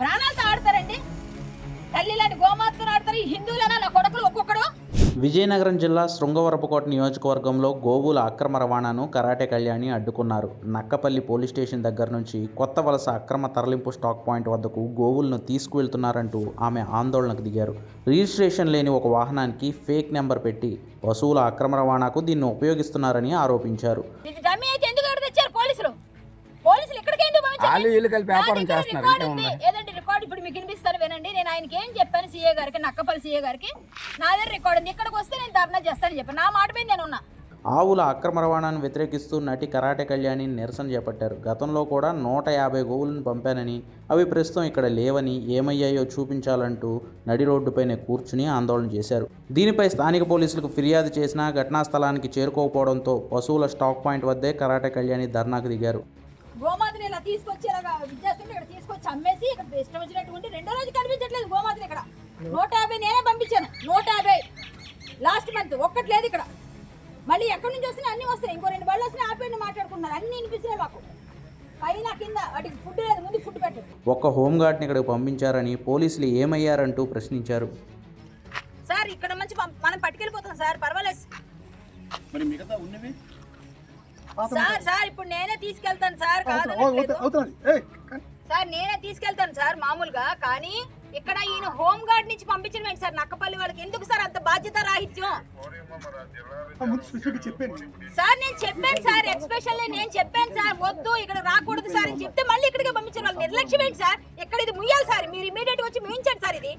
ప్రాణాలతో ఆడతారండి. తల్లి లాంటి గోమాతతో ఆడతారు. ఈ హిందువులైనా నా కొడుకులు ఒక్కొక్కడు. విజయనగరం జిల్లా శృంగవరపుకోట నియోజకవర్గంలో గోవుల అక్రమ రవాణాను కరాటే కళ్యాణి అడ్డుకున్నారు. నక్కపల్లి పోలీస్ స్టేషన్ దగ్గర నుంచి కొత్త వలస అక్రమ తరలింపు స్టాక్ పాయింట్ వద్దకు గోవులను తీసుకువెళ్తున్నారంటూ ఆమె ఆందోళనకు దిగారు. రిజిస్ట్రేషన్ లేని ఒక వాహనానికి ఫేక్ నెంబర్ పెట్టి పశువుల అక్రమ రవాణాకు దీన్ని ఉపయోగిస్తున్నారని ఆరోపించారు. పోలీసులు? పోలీసులు ఇక్కడికి ఎందుకు వ్యాపారం చేస్తున్నారు. మీకు వినిపిస్తాను వినండి. నేను ఆయనకి ఏం చెప్పాను? సీఏ గారికి నక్కపల్లి సీఏ గారికి. నా దగ్గర రికార్డు ఉంది. ఇక్కడికి వస్తే నేను ధర్నా చేస్తానని చెప్పాను. నా మాట మీద నేను ఉన్నా. ఆవుల అక్రమ రవాణాను వ్యతిరేకిస్తూ నటి కరాటే కళ్యాణి నిరసన చేపట్టారు. గతంలో కూడా నూట యాభై గోవులను పంపానని అవి ప్రస్తుతం ఇక్కడ లేవని ఏమయ్యాయో చూపించాలంటూ నడి రోడ్డుపైనే కూర్చుని ఆందోళన చేశారు. దీనిపై స్థానిక పోలీసులకు ఫిర్యాదు చేసినా ఘటనా స్థలానికి చేరుకోకపోవడంతో పశువుల స్టాక్ పాయింట్ వద్దే కరాటే కళ్యాణి ధర్నాకు దిగారు. ఇలా తీసుకొచ్చి ఇలాగా విద్యార్థులు ఇక్కడ తీసుకొచ్చి అమ్మేసి ఇక్కడ ఇష్టం వచ్చినటువంటి రెండో రోజు కనిపించట్లేదు గోమాతని ఇక్కడ. నూట యాభై నేనే పంపించాను. నూట యాభై. లాస్ట్ మంత్ ఒక్కటి లేదు ఇక్కడ. మళ్ళీ ఎక్కడి నుంచి వస్తున్నాయి? అన్ని వస్తున్నాయి. ఇంకో రెండు బళ్ళు వస్తున్నాయి. ఆపేయండి మాట్లాడుకుంటున్నారు అన్ని వినిపిస్తున్నాయి మాకు. పైన కింద వాటికి ఫుడ్ లేదు. ముందు ఫుడ్ పెట్టండి. ఒక్క హోంగార్డ్ని ఇక్కడికి పంపించారని పోలీసులు ఏమయ్యారంటూ ప్రశ్నించారు. సార్ ఇక్కడ నుంచి పం- మనం పట్టుకెళ్ళిపోతాం సార్. పర్వాలేదు. మరి మిగతా ఉన్నవి? సార్ సార్ ఇప్పుడు నేనే తీసుకెళ్తాను సార్ కాదు సార్ నేనే తీసుకెళ్తాను సార్ మామూలుగా కానీ ఇక్కడ ఈయన హోమ్ గార్డ్ నుంచి పంపించడం సార్? నక్కపల్లి వాళ్ళకి ఎందుకు సార్ అంత బాధ్యత రాహిత్యం? సార్ నేను చెప్పాను సార్ ఎక్స్పెషల్లీ నేను చెప్పాను సార్ వద్దు ఇక్కడ రాకూడదు సార్ అని చెప్తే మళ్ళీ ఇక్కడికి పంపించారు. వాళ్ళు నిర్లక్ష్యం ఏంటి సార్? ఇక్కడ ఇది ముయ్యాలి సార్ మీరు ఇమీడియట్ వచ్చి ముయించండి సార్ ఇది.